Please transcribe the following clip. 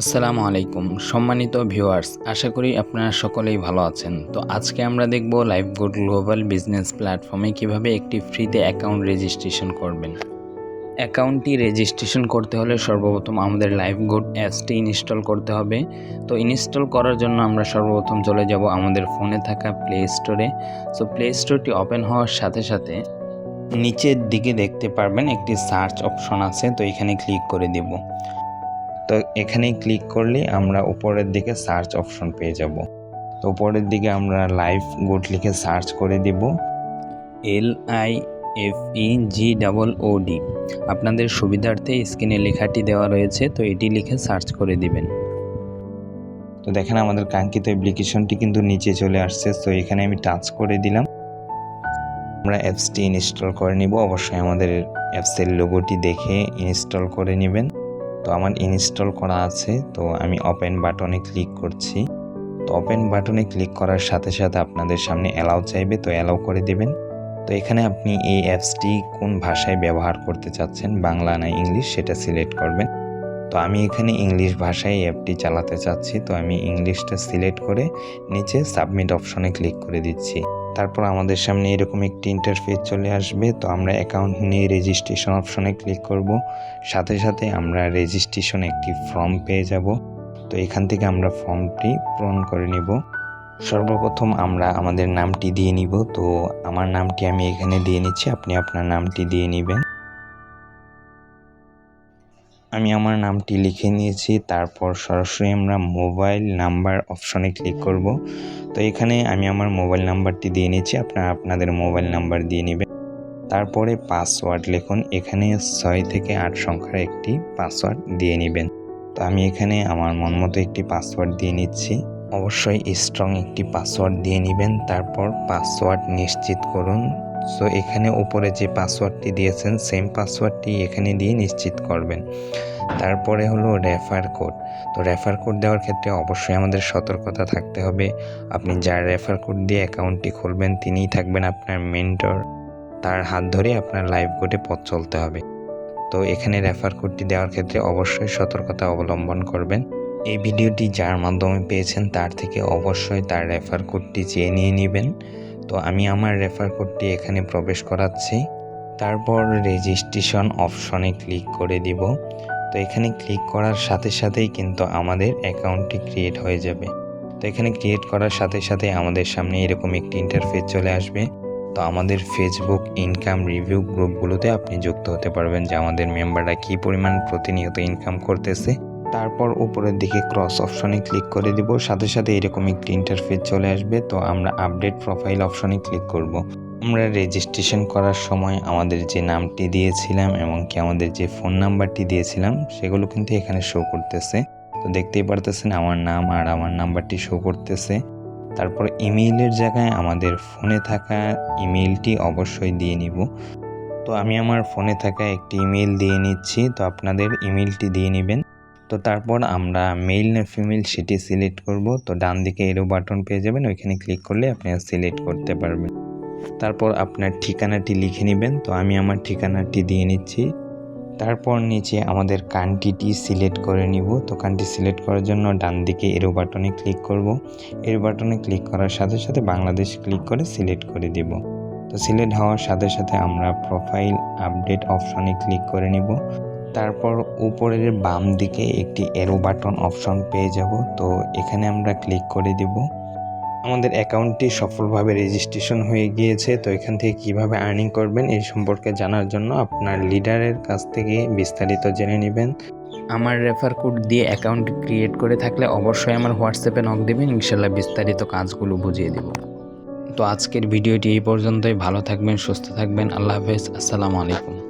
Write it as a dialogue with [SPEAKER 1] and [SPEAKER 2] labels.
[SPEAKER 1] আসসালামু আলাইকুম, সম্মানিত ভিউয়ার্স, আশা করি আপনারা সকলেই ভালো আছেন। তো আজকে আমরা দেখব লাইভ গুড গ্লোবাল বিজনেস প্ল্যাটফর্মে কীভাবে একটি ফ্রিতে অ্যাকাউন্ট রেজিস্ট্রেশন করবেন। অ্যাকাউন্টটি রেজিস্ট্রেশন করতে হলে সর্বপ্রথম আমাদের লাইভ গুড অ্যাপসটি ইনস্টল করতে হবে। তো ইনস্টল করার জন্য আমরা সর্বপ্রথম চলে যাব আমাদের ফোনে থাকা প্লে স্টোরে সো প্লে স্টোরটি ওপেন হওয়ার সাথে সাথে নিচের দিকে দেখতে পারবেন একটি সার্চ অপশন আছে, তো এখানে ক্লিক করে দেব। তো এখানে ক্লিক করলে আমরা উপরের দিকে সার্চ অপশন পেয়ে যাব। তো উপরের দিকে আমরা লাইভ গুড লিখে সার্চ করে দেব। L I F E G double O D আপনাদের সুবিধার্থে স্ক্রিনে লেখাটি দেওয়া রয়েছে, তো এটি লিখে সার্চ করে দিবেন। তো দেখেন আমাদের কাঙ্ক্ষিত অ্যাপ্লিকেশনটি কিন্তু নিচে চলে আসছে, তো এখানে আমি টাচ করে দিলাম। আমরা অ্যাপসটি ইনস্টল করে নিব। অবশ্যই আমাদের অ্যাপসের লোগোটি দেখে ইনস্টল করে নেবেন। আমার ইনস্টল করা আছে, তো আমি ওপেন বাটনে ক্লিক করছি। তো ওপেন বাটনে ক্লিক করার সাথে সাথে আপনাদের সামনে অ্যালাউ চাইবে, তো অ্যালাউ করে দিবেন। তো এখানে আপনি এই অ্যাপসটি কোন ভাষায় ব্যবহার করতে চাচ্ছেন, বাংলা না ইংলিশ, সেটা সিলেক্ট করবেন। তো আমি এখানে ইংলিশ ভাষায় অ্যাপটি চালাতে চাচ্ছি, তো আমি ইংলিশটা সিলেক্ট করে নিচে সাবমিট অপশনে ক্লিক করে দিচ্ছি। তারপর আমাদের সামনে এরকম একটি ইন্টারফেস চলে আসবে। তো আমরা অ্যাকাউন্ট নিয়ে রেজিস্ট্রেশন অপশনে ক্লিক করব। সাথে সাথে আমরা রেজিস্ট্রেশন একটি ফর্ম পেয়ে যাব। তো এখান থেকে আমরা ফর্মটি পূরণ করে নেব। সর্বপ্রথম আমরা আমাদের নামটি দিয়ে নিব। তো আমার নামটি আমি এখানে দিয়ে নিচ্ছি। আপনি আপনার নামটি দিয়ে নেবেন। আমি আমার নামটি লিখে নিয়েছি, তারপর সরাসরি আমরা মোবাইল নাম্বার অপশনে ক্লিক করব। তো এখানে আমি আমার মোবাইল নাম্বারটি দিয়ে নিচ্ছি, আপনারা আপনাদের মোবাইল নাম্বার দিয়ে নেবেন। তারপরে পাসওয়ার্ড লিখুন, এখানে ছয় থেকে আট সংখ্যার একটি পাসওয়ার্ড দিয়ে নেবেন। তো আমি এখানে আমার মন মতো একটি পাসওয়ার্ড দিয়ে নিচ্ছি। অবশ্যই স্ট্রং একটি পাসওয়ার্ড দিয়ে নেবেন, তারপর পাসওয়ার্ড নিশ্চিত করুন। সো এখানে উপরে যে পাসওয়ার্ডটি দিয়েছেন সেম পাসওয়ার্ডটি এখানে দিয়ে নিশ্চিত করবেন। তারপরে হলো রেফার কোড তো রেফার কোড দেওয়ার ক্ষেত্রে অবশ্যই আমাদের সতর্কতা থাকতে হবে। আপনি যার রেফার কোড দিয়ে অ্যাকাউন্টটি খুলবেন, তিনিই থাকবেন আপনার মেন্টর তার হাত ধরে আপনার লাইভ কোডে পথ চলতে হবে। তো এখানে রেফার কোডটি দেওয়ার ক্ষেত্রে অবশ্যই সতর্কতা অবলম্বন করবেন। এই ভিডিওটি যার মাধ্যমে পেয়েছেন, তার থেকে অবশ্যই তার রেফার কোডটি চেয়ে নিয়ে নেবেন। তো আমি আমার রেফার কোডটি এখানে প্রবেশ করাচ্ছি। তারপর রেজিস্ট্রেশন অপশনে ক্লিক করে দিব। তো এখানে ক্লিক করার সাথে সাথেই কিন্তু আমাদের অ্যাকাউন্টটি ক্রিয়েট হয়ে যাবে। তো এখানে ক্রিয়েট করার সাথে সাথে আমাদের সামনে এরকম একটি ইন্টারফেস চলে আসবে। তো আমাদের ফেসবুক ইনকাম রিভিউ গ্রুপগুলোতে আপনি যুক্ত হতে পারবেন যে আমাদের মেম্বাররা কী পরিমাণ প্রতিনিয়ত ইনকাম করতেছে। তারপর উপরের দিকে ক্রস অপশনে ক্লিক করে দিব। সাথে সাথে এরকম একটি ইন্টারফেস চলে আসবে, তো আমরা আপডেট প্রোফাইল অপশনে ক্লিক করব। আমরা রেজিস্ট্রেশন করার সময় আমাদের যে নামটি দিয়েছিলাম এবং কি আমাদের যে ফোন নাম্বারটি দিয়েছিলাম, সেগুলো কিন্তু এখানে শো করতেছে। তো দেখতেই পারতেছেন আমার নাম আর আমার নাম্বারটি শো করতেছে। তারপর ইমেইলের জায়গায় আমাদের ফোনে থাকা ইমেইলটি অবশ্যই দিয়ে নিব। তো আমি আমার ফোনে থাকা একটি ইমেইল দিয়ে নিচ্ছি। তো আপনাদের ইমেইলটি দিয়ে নেবেন। তো তারপর আমরা মেল না ফিমেল সেটি সিলেক্ট করব। তো ডান দিকে এরো বাটন পেয়ে যাবেন, ওইখানে ক্লিক করলে আপনি সিলেক্ট করতে পারবেন। তারপর আপনার ঠিকানাটি লিখে নেবেন। তো আমি আমার ঠিকানাটি দিয়ে নিচ্ছি। তারপর নিচে আমাদের কান্ট্রিটি সিলেক্ট করে নিব। তো কান্ট্রি সিলেক্ট করার জন্য ডান দিকে এরো বাটনে ক্লিক করব। এর বাটনে ক্লিক করার সাথে সাথে বাংলাদেশ ক্লিক করে সিলেক্ট করে দিব। তো সিলেক্ট হওয়ার সাথে সাথে আমরা প্রোফাইল আপডেট অপশনে ক্লিক করে নিব। তারপর উপরের বাম দিকে একটি এরো বাটন অপশন পেয়ে যাব। তো এখানে আমরা ক্লিক করে দিব। আমাদের অ্যাকাউন্টটি সফলভাবে রেজিস্ট্রেশন হয়ে গিয়েছে। তো এখান থেকে কীভাবে আর্নিং করবেন এই সম্পর্কে জানার জন্য আপনার লিডারের কাছ থেকে বিস্তারিত জেনে নেবেন। আমার রেফার কোড দিয়ে অ্যাকাউন্ট ক্রিয়েট করে থাকলে অবশ্যই আমার হোয়াটসঅ্যাপে নক দেবেন। ইনশাল্লাহ বিস্তারিত কাজগুলো বুঝিয়ে দেব। তো আজকের ভিডিওটি এই পর্যন্তই। ভালো থাকবেন, সুস্থ থাকবেন। আল্লাহ হাফেজ। আসসালামু আলাইকুম।